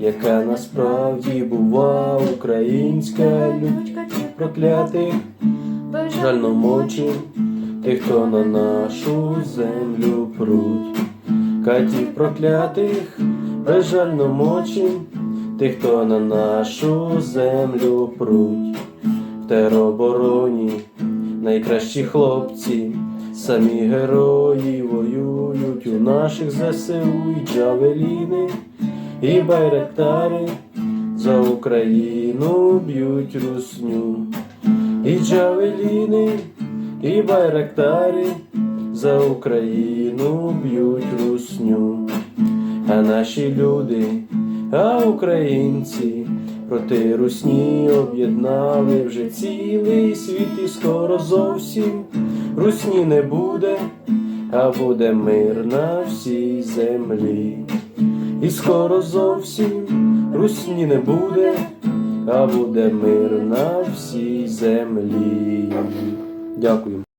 яка насправді бува українська лють проклятих жальномочі, тих, хто на нашу землю пруть, катів проклятих, безжально мочі, тих, хто на нашу землю пруть, в теробороні найкращі хлопці, самі герої воюють у наших ЗСУ і джавеліни, і байректари за Україну б'ють русню. І джавеліни, і байрактари за Україну б'ють русню. А наші люди, а українці проти русні об'єднали вже цілий світ, і скоро зовсім русні не буде, а буде мир на всій землі. І скоро зовсім русні не буде, а буде мир на всій землі. Дякую.